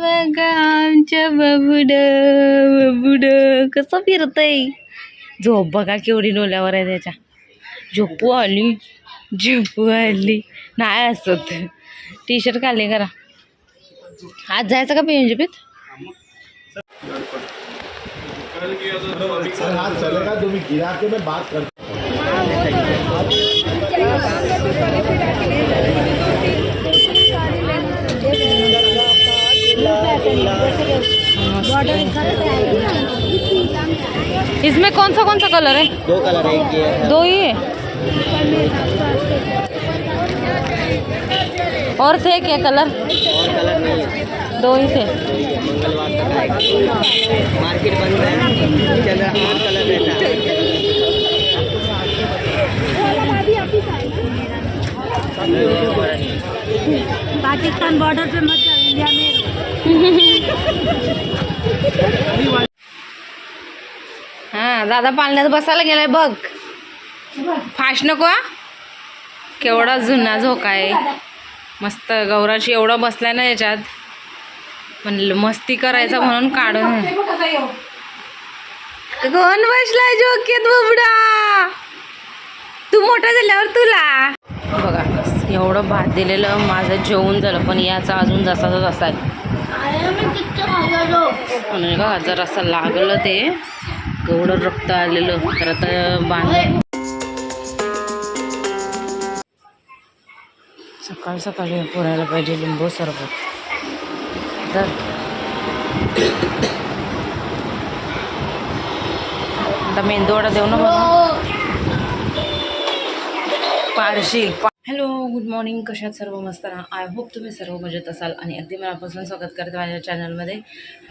बघा आमच्या बाबुड बाबुड कसं फिरतंय? झोप बघा केवढी डोल्यावर आहे त्याच्या. झोपू आली झोपू आली. नाही असत टी शर्ट काढले करा. आज जायचं का पेंजपीत सर गिराके बात कर इसमें कौन सा कौन सा कलर है? दो कलर है एक ये दो ही है? और थे क्या कलर? और कलर नहीं दो ही थे। मार्केट बंद है। चल रहा कलर है। पाकिस्तान बॉर्डर पे मत जाओ इंडिया में। हा दादा पालण्यात बसायला गेलाय बघ. फाश नको केवढा जुना झोका आहे. मस्त गौराशी एवढा बसलाय ना याच्यात. म्हणलं मस्ती करायचं म्हणून काढून. कोण बसलाय झोकेत बबडा? तू मोठा झाल्यावर तुला. बघा एवढं भात दिलेलं माझं जेवून झालं पण याचा अजून जसा जसा आहे. का जर असं लागलं ते. एवढं रक्त आलेलं. तर आता बांध सकाळ सकाळी पुरायला पाहिजे लिंबू सरबत. तर आता मेंदूवडा देऊ ना बघा. पारशील हॅलो गुड मॉर्निंग कशात सर्व मस्त ना आय होप तुम्ही सर्व मजेत असाल आणि अगदी मनापासून स्वागत करते माझ्या चॅनलमध्ये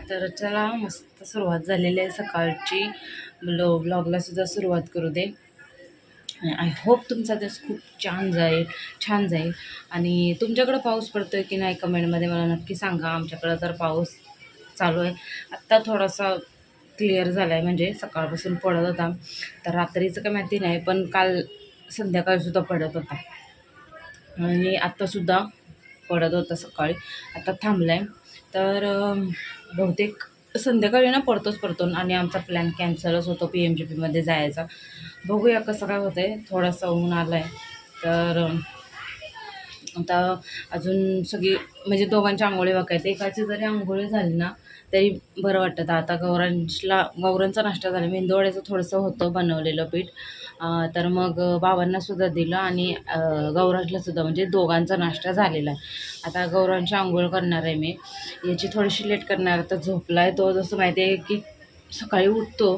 तर चला मस्त सुरुवात झालेली आहे सकाळची. ब्लो ब्लॉगलासुद्धा सुरुवात करू दे. आय होप तुमचा दिवस खूप छान जाईल छान जाईल. आणि तुमच्याकडं पाऊस पडतो आहे की नाही कमेंटमध्ये मला नक्की सांगा. आमच्याकडं तर पाऊस चालू आहे. आत्ता थोडासा क्लिअर झाला आहे म्हणजे सकाळपासून पडत होता. तर रात्रीचं काय माहिती नाही पण काल संध्याकाळीसुद्धा पडत होता. आणि आत्तासुद्धा पडत होता सकाळी. आता थांबला आहे तर बहुतेक संध्याकाळी ना पडतोच पडतो आणि आमचा प्लॅन कॅन्सलच होतो पी एम जी पीमध्ये जायचा. बघूया कसं काय होतं आहे थोडासा ऊन आला आहे तर आता अजून सगळी म्हणजे दोघांच्या आंघोळी बघायचं एकाची जरी आंघोळी झाली ना तरी बरं वाटतं. आता गौरांशला गौरांचा नाश्ता झाला मेंदूवड्याचं थोडंसं होतं बनवलेलं पीठ. तर मग बाबांना सुद्धा दिलं आणि अं, गौरांशला सुद्धा म्हणजे दोघांचा नाश्ता झालेला आहे. आता गौरांची आंघोळ करणार आहे मी. याची थोडीशी लेट करणार तर झोपला आहे तो. जसं माहिती आहे की सकाळी उठतो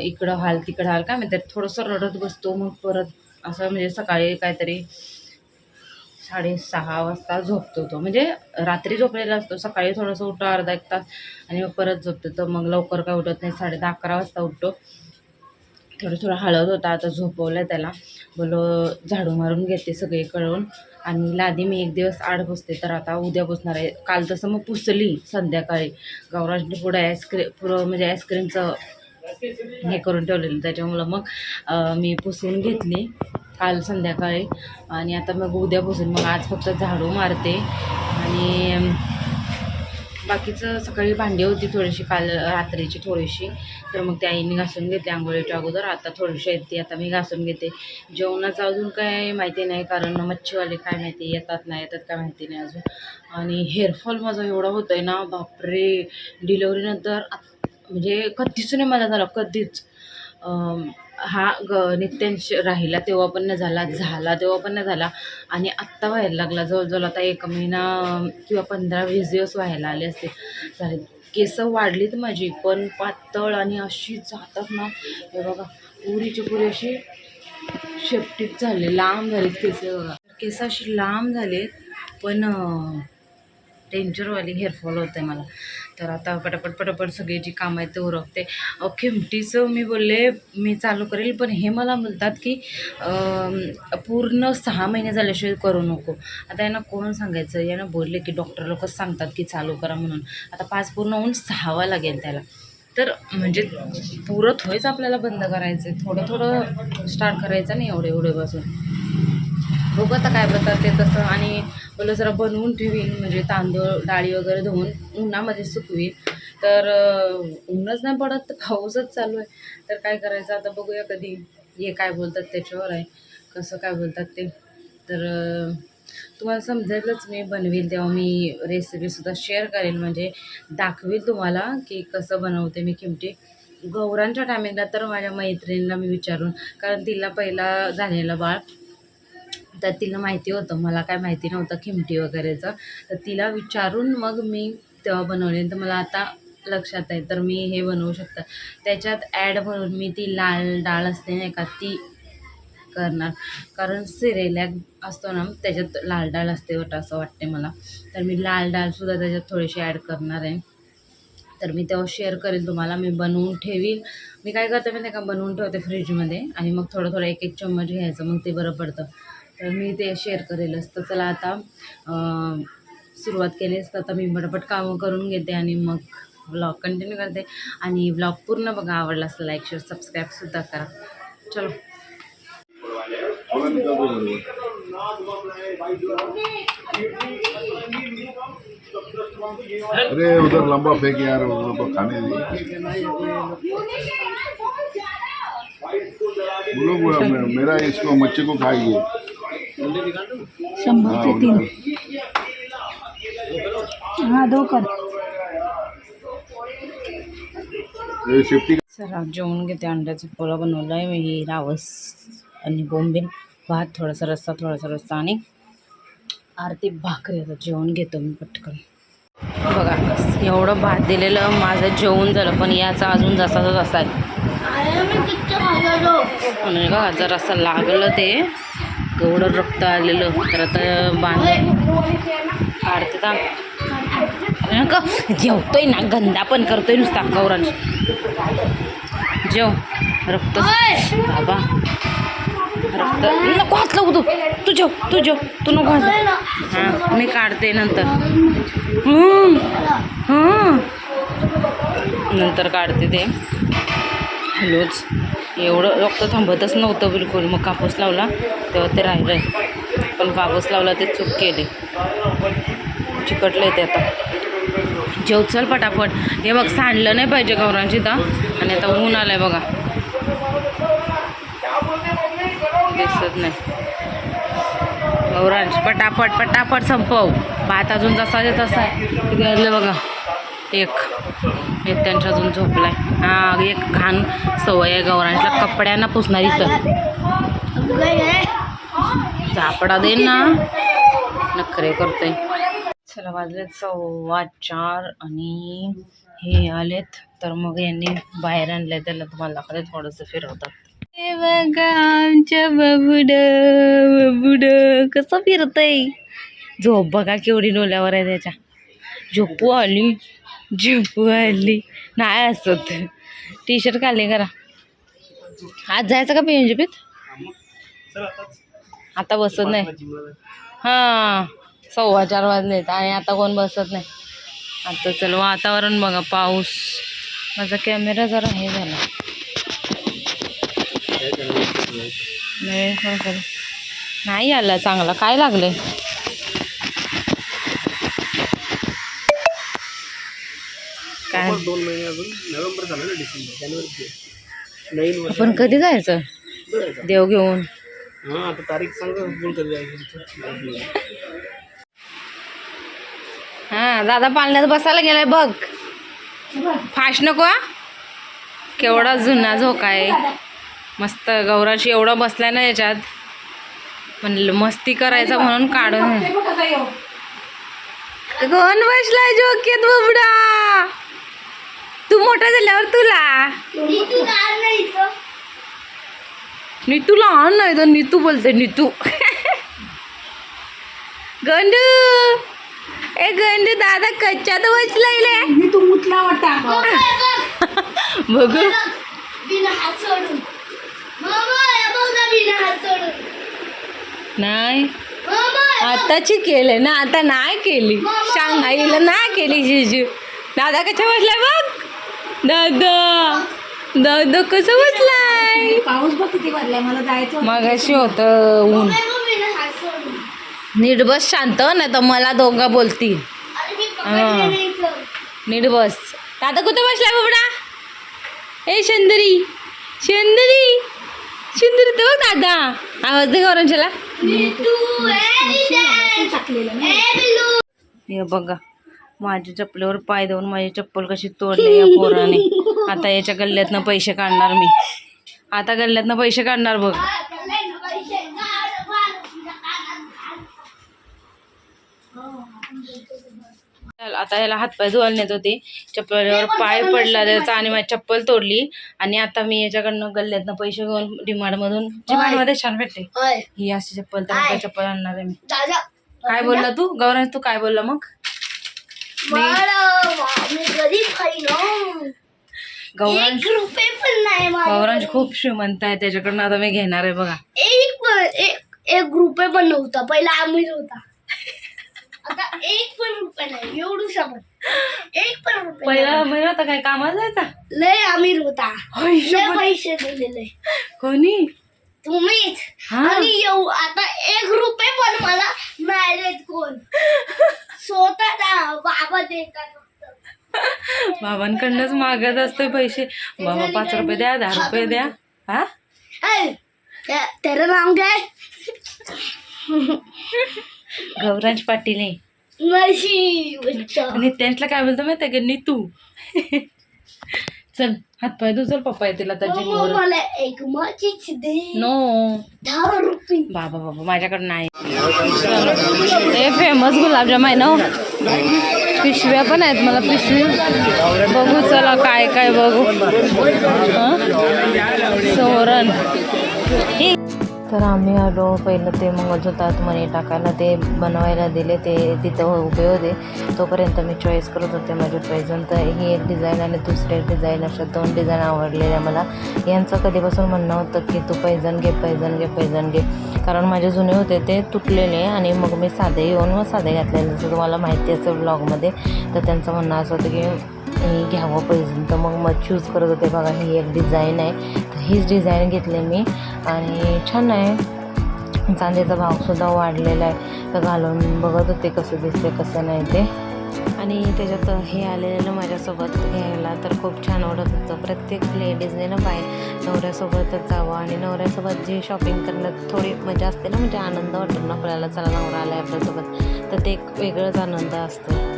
इकडं हाल तिकडं हाल काय माहिती थोडंसं रडत बसतो. मग परत असं म्हणजे सकाळी काहीतरी साडेसहा वाजता झोपतो तो. म्हणजे रात्री झोपलेला असतो सकाळी थोडंसं उठतो अर्धा एक तास आणि मग परत झोपतो. तर मग लवकर काय उठत नाही साडे दहा अकरा वाजता उठतो. थोडं थोडं हळद होता आता झोपवलं त्याला. बोलो झाडू मारून घेते सगळे कळवून आणि लादी मी एक दिवस आड बसते तर आता उद्या बसणार आहे. काल तसं मग पुसली संध्याकाळी. गौराजने पुढे आईस्क्रीम पुरं म्हणजे आईस्क्रीमचं हे करून ठेवलेलं. त्याच्यामुळं मग मी पुसून घेतली. काल संध्याकाळी. आणि आता मग उद्या पुसून मग आज फक्त झाडू मारते. आणि बाकीचं सकाळी भांडी होती थोडीशी काल रात्रीची थोडीशी. तर मग त्या आईने घासून घेते आंघोळीच्या अगोदर. आता थोडीशी येते आता मी घासून घेते. जेवणाचं अजून काय माहिती नाही कारण मच्छीवाले काय माहिती येतात नाही येतात काय माहिती नाही अजून. आणि हेअरफॉल माझा एवढा होतो आहे ना बापरे! डिलेवरीनंतर म्हणजे कधीच नाही मला झालं कधीच. हा ग नित्यांश राहिला तेव्हा पण नाही झाला झाला तेव्हा पण नाही झाला. आणि आत्ता व्हायला लागला जवळजवळ आता एक महिना किंवा पंधरा वीस दिवस व्हायला आले असते झाले केस वाढलीत माझी पण पातळ आणि अशी जातात ना हे बघा पुरीची पुरी अशी शेपटीत झाले लांब झालेत केस. बघा केस अशी लांब झालेत पण डेंजरवाली हेअरफॉल होतं आहे मला. तर आता पटापट पटापट सगळी जी कामं आहेत ते उरकते. खिमटीचं मी बोलले मी चालू करेल पण हे मला म्हणतात की पूर्ण सहा महिने झाल्याशिवाय करू नको. आता यांना कोण सांगायचं? यांना बोलले की डॉक्टर लोकच सांगतात की चालू करा म्हणून. आता पाच पूर्ण होऊन सहावा लागेल त्याला. तर म्हणजे पुरत होईच आपल्याला बंद करायचं आहे थोडं थोडं स्टार्ट करायचं नाही एवढे एवढे बसून. बघू आता काय बोलतात ते तसं. आणि बोललं जरा बनवून ठेवीन म्हणजे तांदूळ डाळी वगैरे धुवून उन्हामध्ये सुकवीन. तर ऊनच नाही पडत तर पाऊसच चालू आहे. तर काय करायचं आता बघूया कधी. हे काय बोलतात त्याच्यावर आहे. कसं काय बोलतात ते. तर तुम्हाला समजेलच मी बनवेल तेव्हा मी रेसिपीसुद्धा शेअर करेल. म्हणजे दाखवेल तुम्हाला की कसं बनवते मी किमटी गौरांच्या टायमिंगला तर माझ्या मैत्रिणीला मी विचारून कारण तिला पहिला झालेलं बाळ. तर तिला माहिती होतं मला काय माहिती नव्हतं खिमटी वगैरेचं. तर तिला विचारून मग मी तेव्हा बनवले. तर मला आता लक्षात आहे तर मी हे बनवू शकते. त्याच्यात ॲड म्हणून मी ती लाल डाळ असते नाही का ती करणार. कारण सिरेलॅक असतो ना त्याच्यात लाल डाळ असते वाटतं असं वाटते मला. तर मी लाल डाळसुद्धा त्याच्यात थोडीशी ॲड करणार आहे. तर मी तेव्हा शेअर करेल तुम्हाला मी बनवून ठेवील. मी काय करते मी नाही का बनवून ठेवते फ्रीजमध्ये आणि मग थोडं थोडं एक एक चम्मच घ्यायचं मग ते बरं पडतं. तर मी ते शेअर करेलच तर चला आता सुरुवात केली असतं. आता मी पटापट कामं करून घेते आणि मग ब्लॉग कंटिन्यू करते. आणि ब्लॉग पूर्ण बघा आवडला असं लाईक शेअर सबस्क्राईबसुद्धा करा. चलो. अरे उधर लंबा फेंक यार खाने मेरा इसको मच्छी को खाइए शंभर से तीन। हाँ दो कर चला जेवून घेते अंड्याचा पोळा बनवला आहे मी ही रावस आणि बोंबील भात थोडासा रस्सा थोडासा रस्सा आणि आरती भाकरी. आता जेवण घेतो मी पटकन. बघा एवढं भात दिलेलं माझं जेवण झालं पण याचा अजून जसा जसा आहे. म्हणून का जर असं लागलं ते. एवढं रक्त आलेलं. तर आता बांध काढते का जेवतोय ना गंदा पण करतोय नुसता गौरांश जेव. रक्त. बाबा. रक्त. नको हात लावू तू. तू जेव तू जेव. तू नको हात हां मी काढते नंतर. हां नंतर काढते ते. हॅलोच. एवढं रक्त थांबतच नव्हतं बिलकुल. मग कापूस लावला तेव्हा ते राहिलं आहे. पण कापूस लावला ते चूक केली. चिकटलं ते आता. जेव चल पटापट. हे बघ सांडलं नाही पाहिजे गौरांची तर आणि आता ऊन आलं आहे बघा. दिसत नाही. गौरांश पटापट पटापट संपव. भात अजून जसा आहे तसा आहे. बघा. एक. एक त्यांच्या अजून झोपलाय. हा एक घाण सवय आहे गौरांच्या कपड्यांना पुसणार इथं. झापडा दे ना. नखरे करतोय. चला वाजलेत सव्वा चार आणि हे आलेत. तर मग यांनी बाहेर आणलंय. त्याला तुम्हाला दाखवते थोडंसं फिरवतात. हे बघा आमच्या बाबुड कसं फिरतय. झोप बघा केवढी डोल्यावर आहे त्याच्या. झोपू आली. झोपू आली नाही असत. टी शर्ट काढले करा आज जायचं का पिंजपीत आता बसत नाही. हां. सव्वा चार वाजले आणि आता कोण बसत नाही. आता चल वातावरण बघा पाऊस. माझा कॅमेरा जरा हे झाला. नाही काय नाही. आला चांगला. काय लागले काय दोन महिने अजून नोव्हेंबर झालं ना डिसेंबर जानेवारी नवीन आपण कधी जायचं? देव घेऊन. हां आता तारीख सांगा बोल कधी जायचं हा दादा पालण्यात बसायला गेलाय बघ. फास्ट नको हा? केवढा जुना झोका आहे. मस्त गौराशी एवढा बसलाय ना याच्यात. म्हणलं मस्ती करायचा म्हणून काढून. कोण बसलाय झोक्यात बबडा? तू मोठा झाल्यावर तुला. नीतू लहान नाही तर नीतू बोलते नीतू. गंडू. ए गंडू दादा कच्च्यात बसलाय मी तू मुतला वाटता बघू नाही. आताची केले ना आता नाही केली. शांघाईला नाही केली जिजू. दादा कशा बसलाय बघ. दादा दादा कसं बसलाय? पाऊस बघ किती मला जायचं होतं. मग अशी होतं ऊन. नीट बस शांत नाही तर मला दोघं बोलतील. हा. नीट बस. दादा कुठे बसलाय बाबडा? ए सुंदरी सुंदरी सुंदरी तर दादा. आवाज दे गौरंजला हे बघा. माझ्या चप्पलीवर पाय देऊन माझी चप्पल कशी तोडली या पोराने. आता याच्या गल्ल्यातनं पैसे काढणार मी. आता गल्ल्यातनं पैसे काढणार बघ. आता याला हातपाय धुवायला नेत होते. चप्पलीवर पाय पडला त्याचा आणि माझी चप्पल तोडली. आणि आता मी याच्याकडनं गल्ल्यातनं पैसे घेऊन डिमांड मधून डिमांडमध्ये छान भेटते. ही अशी चप्पल तर चप्पल आणणार आहे मी. काय बोलला तू? गौरव तू काय बोलला मग? गौरांश रुपये पण नाही. गौरांश खूप श्रीमंत आहे त्याच्याकडनं आता मी घेणार आहे बघा. एक पण एक एक रुपये पण नव्हता पहिला आम्हीच होता. आता एक पण रुपये नाही एवढूसा पण एक पण रुपये पहिला महिना होता काय कामाला जायचा? नाही. लय आमिर होता. लय. पैसे दिलेले. कोणी? तुम्हीच. हा. आणि येऊ. आता एक रुपये पण मला नाही देत कोण? स्वतः ना बाबा देतात फक्त. बाबांकडनंच मागत असतोय पैसे. बाबा पाच रुपये द्या दहा रुपये द्या. हा? ऐ, ते- तेरं नाव काय? गौरांश पाटील. आहे नशी बच्चा. आणि त्यांच्याला काय बोलतो माहिती की? नीतू. चल हातपाय चल पप्पा येतील आता मम्मा, जिमवर मला एक मचीच दे. नो दहा रुपये. बाबा बाबा माझ्याकडे नाही. हे फेमस गुलाबजाम आहे ना. पिशव्या पण आहेत मला पिशवी. बघू चला काय काय बघू? सोरण तर आम्ही आलो. पहिलं ते मंगळसूत्रात मणी टाकायला ते बनवायला दिले. ते तिथं उभे होते. तोपर्यंत मी चॉईस करत होते माझे पैजण तर ही एक डिझाईन आणि दुसरी एक डिझाईन अशा दोन डिझाईन आवडलेल्या मला. यांचं कधीपासून म्हणणं होतं की तू पैजण घे पैजण घे पैजण घे. कारण माझे जुने होते ते तुटलेले आणि मग मी साधे येऊन मग साधे घातलेले. जसं तुम्हाला माहिती असेल ब्लॉगमध्ये तर त्यांचं म्हणणं असं होतं की हे घ्यावं पैजण तर मग मग चूज करत होते बघा ही एक डिझाईन आहे. तर हीच डिझाईन घेतली मी. आणि छान आहे. चांदीचा भावसुद्धा वाढलेला आहे. तर घालून बघत होते कसं दिसते कसं नाही ते. आणि त्याच्यात हे आलेलं माझ्यासोबत घ्यायला तर खूप छान वाटत होतं. प्रत्येक लेडीजने ना बाय नवऱ्यासोबतच जावं आणि नवऱ्यासोबत जे शॉपिंग करणं थोडी मजा असते ना म्हणजे आनंद वाटतो ना आपल्याला. चला नवरा आला आपल्यासोबत. तर ते एक वेगळंच आनंद असतो.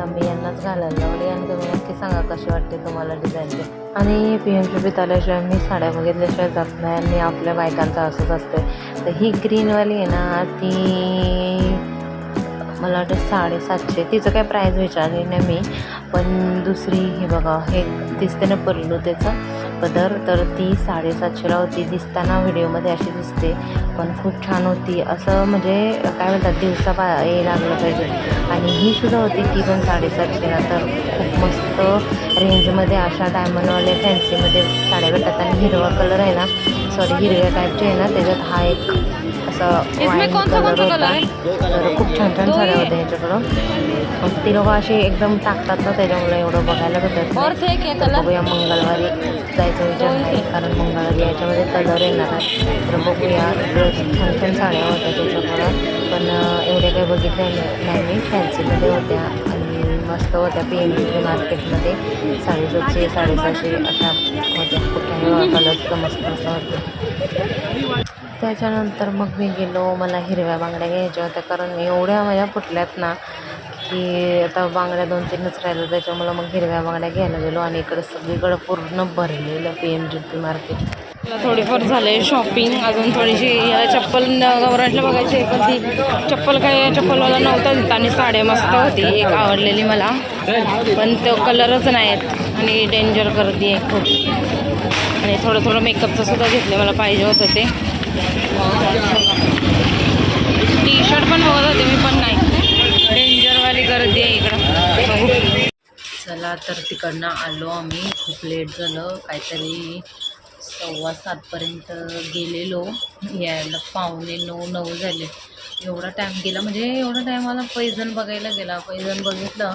तर मी यांनाच घालायला लावली आणि तुम्ही नक्की सांगा कशी वाटते तुम्हाला डिझाईन आणि पी एम पीत आल्याशिवाय मी साड्या बघितल्याशिवाय जात नाही आणि आपल्या बायकांचं असंच असतं. तर ही ग्रीनवाली आहे ना ती मला वाटतं साडेसातशे. तिचं काय प्राईज विचारली नाही मी पण दुसरी हे बघा हे दिसते ना पल्लू त्याचं. पदर तर ती साडेसातशेला होती. दिसताना व्हिडिओमध्ये अशी दिसते. पण खूप छान होती. असं म्हणजे काय म्हणतात दिवसा पा हे लागलं पाहिजे. आणि ही सुद्धा होती. ती पण साडेसातशेला तर खूप मस्त रेंजमध्ये अशा डायमंडवाले फॅन्सीमध्ये साड्या भेटतात. आणि हिरवा कलर आहे ना सॉरी हिरव्या टाईपचे आहे ना त्याच्यात हा एक असं वाईन कलर होता तर खूप छान छान साड्या होत्या ह्याच्याकडं. ती लोकं अशी एकदम टाकतात ना त्याच्यामुळे एवढं बघायला भेटत नाही. बघूया मंगळवारी जायचा विचार आहे. कारण मंगळवारी याच्यामध्ये कलर येणार आहे. तर बघूया ड्रेस छान छान साड्या होत्या त्याच्याकडं. पण एवढ्या काही बघितल्या नाही नाही मी. फॅन्सीमध्ये होत्या आणि मस्त होत्या पी एम डी मार्केटमध्ये साडेसातशे साडेसहाशे अशा होत्या. कुठल्याही कलर मस्त मस्त होत्या त्याच्यानंतर मग मी गेलो मला हिरव्या बांगड्या घ्यायच्या होत्या. कारण एवढ्या माझ्या फुटल्यात ना की आता बांगड्या दोन तीनच राहिल्या त्याच्यामुळं मग हिरव्या बांगड्या घ्यायला गेलो आणि इकडं सगळीकडं पूर्ण भरलेलं P M G P market मला थोडीफार झाले शॉपिंग अजून थोडीशी चप्पल गवराटला बघायची आहे, पण ती चप्पल काय चप्पलवाला नव्हता तिथं आणि साड्या मस्त होती एक आवडलेली मला. पण तो कलरच नाही आहेत आणि डेंजर गर्दी आहे खूप. आणि थोडं थोडं मेकअपचं सुद्धा घेतलं मला पाहिजे होतं ते. टी शर्ट पण बघत होते मी पण नाही. डेंजरवाली गर्दी आहे इकडं. चला तर तिकडनं आलो आम्ही. खूप लेट झालं. काहीतरी सव्वा सातपर्यंत गेलेलो. यायला पावणे नऊ नऊ झाले. एवढा टाईम गेला म्हणजे एवढा टाईम मला पैजण बघायला गेला. पैजण बघितलं.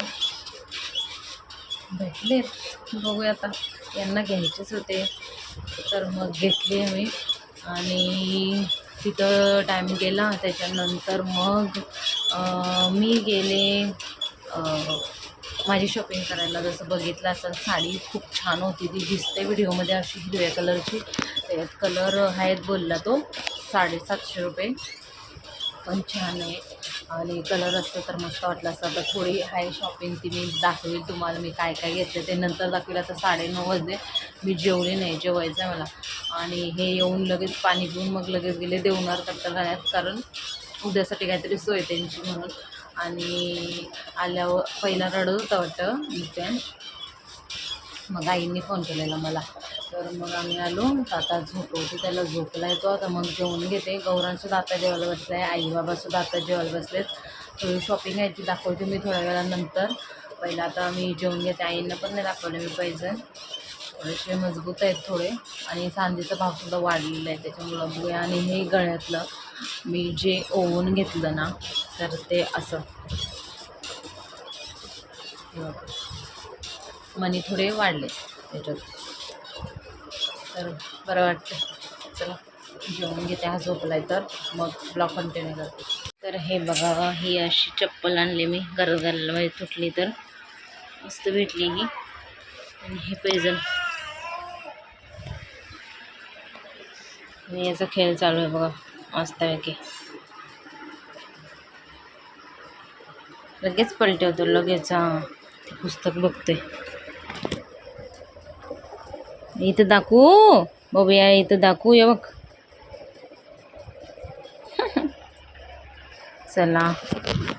भेटले. बघूया आता. यांना घ्यायचेच होते. तर मग घेतले आम्ही. आणि तिथं टाईम गेला त्याच्यानंतर मग मी गेले माझी शॉपिंग करायला जसं बघितलं असं साडी खूप छान होती ती दिसते व्हिडिओमध्ये अशी हिरव्या कलरची. त्यात कलर आहेत बोलला तो साडेसातशे रुपये. पण छान आहे. आणि कलर असतो तर मस्त वाटलं असतं. आता थोडी आहे शॉपिंग ती मी दाखवेल तुम्हाला मी काय काय घेतलं ते. नंतर दाखवेल आता साडेनऊ वाजले. मी जेवले नाही जेवायचं आहे मला. आणि हे येऊन लगेच पाणी पिऊन मग लगेच गेले देवणार करता घरात कारण उद्यासाठी काहीतरी सोय त्यांची म्हणून. आणि आल्यावर पहिला रडत होता वाटतं नित्यान. मग आईंनी फोन केलेला मला. तर मग आम्ही आलो आता झोपवतो त्याला झोपला येतो. आता मग जेवून घेते. गौरांसुद्धा आता जेवायला बसले आहे आईबाबासुद्धा आता जेवायला बसलेत. थोडी शॉपिंग आहे ती दाखवते मी थोड्या वेळानंतर. पहिला आता मी जेवून घेते आईंना पण नाही दाखवलं मी पाहिजे थोडेसे मजबूत आहेत थोडे आणि चांदीचा भावसुद्धा वाढलेला आहे त्याच्यामुळं बघूया आणि हे गळ्यातलं मी जे ओवून घेतलं ना तर ते असं. मनी थोडे वाढले त्याच्यात. तर बरं वाटतं चला जेवण घेते हा झोपलाय तर मग ब्लॉक कंटिन्यू करते. तर हे बघा ही अशी चप्पल आणली मी गरज घालायला तुटली तर मस्त भेटली ही. आणि हे पैजल आणि याचा खेळ चालू आहे बघा मस्तपैकी. लगेच पलटवतो लगेच हां. ते पुस्तक बघतोय. इथं दाखवू बघूया इथं दाखवू ये बघ. चला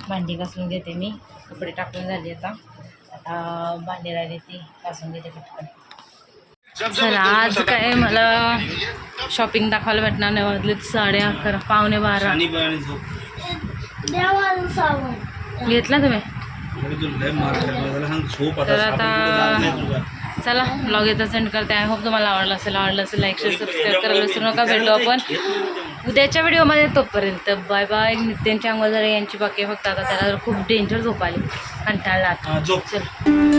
भांडी घासून घेते मी. कपडे टाकून झाली आता. आता भांडी राहिली ती घासून घेते पटकन. चला आज काय मला शॉपिंग दाखवायला भेटणार नाही. वाजले साडे अकरा पावणे बारा. घेतला तुम्ही? तर आता चला ब्लॉग येतं सेंड करते. आय होप तुम्हाला आवडलं असेल आवडलं असेल लाईक शेअर सबस्क्राईब करायला विसरू नका. भेटलो आपण उद्याच्या व्हिडिओमध्ये तोपर्यंत. बाय बाय नित्यांच्या अंगोदरे यांची बाकी आहे. फक्त आता त्याला खूप डेंजर झोप आली. कंटाळला आता. चल.